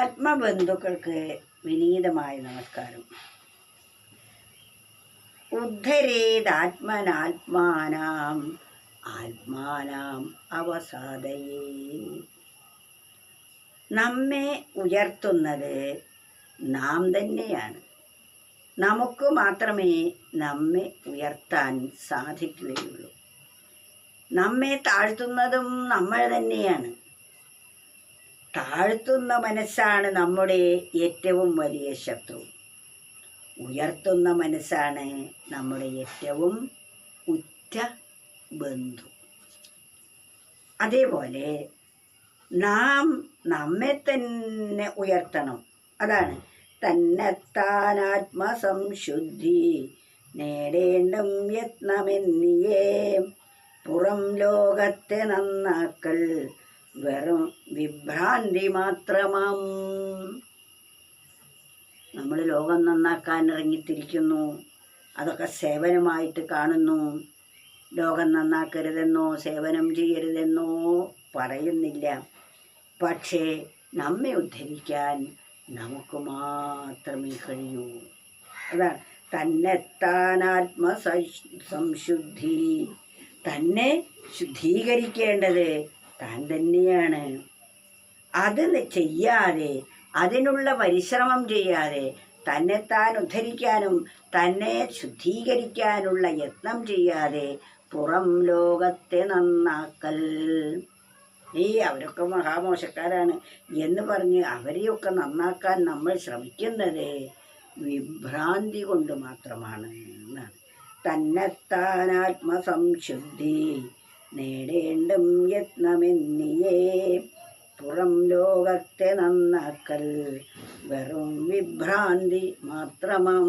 ആത്മബന്ധുക്കൾക്ക് വിനീതമായ നമസ്കാരം. ഉദ്ധരേതാത്മനാത്മാനാം ആത്മാനാം അവസാദയേ. നമ്മെ ഉയർത്തുന്നത് നാം തന്നെയാണ്. നമുക്ക് മാത്രമേ നമ്മെ ഉയർത്താൻ സാധിക്കുകയുള്ളൂ. നമ്മെ താഴ്ത്തുന്നതും നമ്മൾ തന്നെയാണ്. താഴ്ത്തുന്ന മനസ്സാണ് നമ്മുടെ ഏറ്റവും വലിയ ശത്രു. ഉയർത്തുന്ന മനസ്സാണ് നമ്മുടെ ഏറ്റവും ഉറ്റ ബന്ധു. അതേപോലെ നാം നമ്മെ തന്നെ ഉയർത്തണം. അതാണ് തന്നെത്താൻ ആത്മസംശുദ്ധി നേടേണ്ടും യത്നമെന്നിയേ. പുറം ലോകത്തെ നന്നാക്കൽ. വെറും വിഭ്രാന്തി മാത്രമാം. നമ്മൾ ലോകം നന്നാക്കാൻ ഇറങ്ങിത്തിരിക്കുന്നു. അതൊക്കെ സേവനമായിട്ട് കാണുന്നു. ലോകം നന്നാക്കരുതെന്നോ സേവനം ചെയ്യരുതെന്നോ പറയുന്നില്ല. പക്ഷേ നമ്മെ ഉദ്ധരിക്കാൻ നമുക്ക് മാത്രമേ കഴിയൂ. അതാണ്. തന്നെത്താനാത്മ സംശുദ്ധി തന്നെ ശുദ്ധീകരിക്കേണ്ടത് താൻ തന്നെയാണ്. അത് ചെയ്യാതെ അതിനുള്ള പരിശ്രമം ചെയ്യാതെ തന്നെത്താൻ ഉദ്ധരിക്കാനും തന്നെ ശുദ്ധീകരിക്കാനുള്ള യത്നം ചെയ്യാതെ പുറം ലോകത്തെ നന്നാക്കൽ. ഈ അവരൊക്കെ മഹാമോശക്കാരാണ് എന്ന് പറഞ്ഞ് അവരെയൊക്കെ നന്നാക്കാൻ നമ്മൾ ശ്രമിക്കുന്നത് വിഭ്രാന്തി കൊണ്ട് മാത്രമാണ് തന്നെത്താൻ ആത്മസംശുദ്ധി. നേടേണ്ടും യത്നമെന്നിയേ. പുറം ലോകത്തെ നന്നാക്കൽ വെറും വിഭ്രാന്തി മാത്രമം.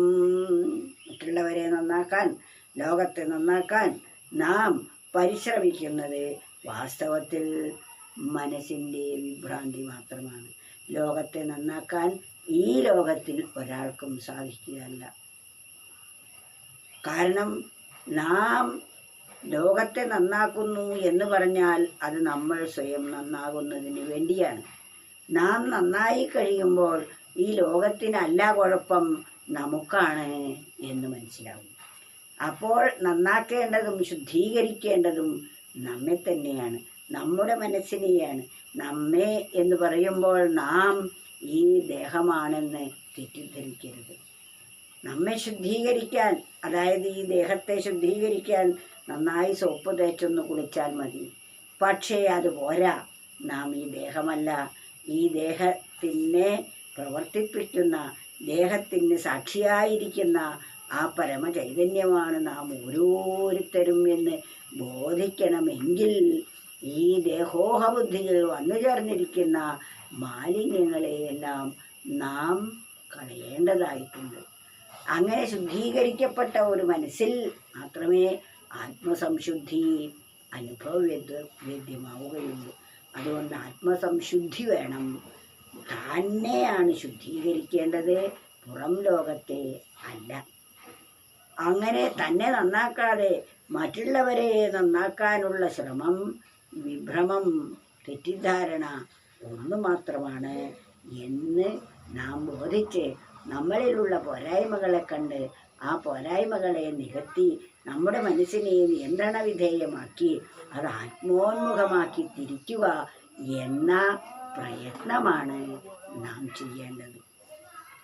മറ്റുള്ളവരെ നന്നാക്കാൻ ലോകത്തെ നന്നാക്കാൻ നാം പരിശ്രമിക്കുന്നത് വാസ്തവത്തിൽ മനസ്സിന്റെ വിഭ്രാന്തി മാത്രമാണ്. ലോകത്തെ നന്നാക്കാൻ ഈ ലോകത്തിൽ ഒരാൾക്കും സാധിക്കുകയല്ല. കാരണം നാം ലോകത്തെ നന്നാക്കുന്നു എന്ന് പറഞ്ഞാൽ അത് നമ്മൾ സ്വയം നന്നാകുന്നതിന് വേണ്ടിയാണ്. നാം നന്നായി കഴിയുമ്പോൾ ഈ ലോകത്തിനല്ല കുഴപ്പം നമുക്കാണ് എന്ന് മനസ്സിലാവും. അപ്പോൾ നന്നാക്കേണ്ടതും ശുദ്ധീകരിക്കേണ്ടതും നമ്മെ തന്നെയാണ് നമ്മുടെ മനസ്സിനെയാണ്. നമ്മെ എന്ന് പറയുമ്പോൾ നാം ഈ ദേഹമാണെന്ന് തെറ്റിദ്ധരിക്കരുത്. നമ്മെ ശുദ്ധീകരിക്കാൻ അതായത് ഈ ദേഹത്തെ ശുദ്ധീകരിക്കാൻ നന്നായി സോപ്പ് തേച്ചൊന്ന് കുളിച്ചാൽ മതി. പക്ഷേ അത് പോരാ. നാം ഈ ദേഹമല്ല. ഈ ദേഹത്തിനെ പ്രവർത്തിപ്പിക്കുന്ന ദേഹത്തിന് സാക്ഷിയായിരിക്കുന്ന ആ പരമ പരമചൈതന്യമാണ് നാം ഓരോരുത്തരും എന്ന് ബോധിക്കണമെങ്കിൽ ഈ ദേഹോഹബുദ്ധികൾ വന്നു ചേർന്നിരിക്കുന്ന മാലിന്യങ്ങളെയെല്ലാം നാം കളയേണ്ടതായിട്ടുണ്ട്. അങ്ങനെ ശുദ്ധീകരിക്കപ്പെട്ട ഒരു മനസ്സിൽ മാത്രമേ ആത്മസംശുദ്ധി അനുഭവവേദ്യ വേദ്യമാവുകയുള്ളൂ. അതുകൊണ്ട് ആത്മസംശുദ്ധി വേണം. തന്നെയാണ് ശുദ്ധീകരിക്കേണ്ടത്. പുറം ലോകത്തെ അല്ല. അങ്ങനെ തന്നെ നന്നാക്കാതെ മറ്റുള്ളവരെ നന്നാക്കാനുള്ള ശ്രമം വിഭ്രമം തെറ്റിദ്ധാരണ ഒന്നു മാത്രമാണ് എന്ന് നാം ബോധിച്ച് നമ്മളിലുള്ള പോരായ്മകളെ കണ്ട് ആ പോരായ്മകളെ നികത്തി നമ്മുടെ മനസ്സിനെ നിയന്ത്രണ വിധേയമാക്കി? അത് ആത്മോന്മുഖമാക്കി തിരിക്കുക എന്ന പ്രയത്നമാണ് നാം ചെയ്യേണ്ടത്.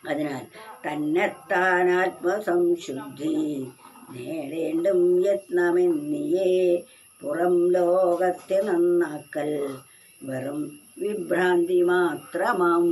അതിനാൽ തന്നെത്താനാത്മസംശുദ്ധി നേടേണ്ടും യത്നമെന്നിയേ. പുറം ലോകത്തെ നന്നാക്കൽ വെറും വിഭ്രാന്തി മാത്രമാം.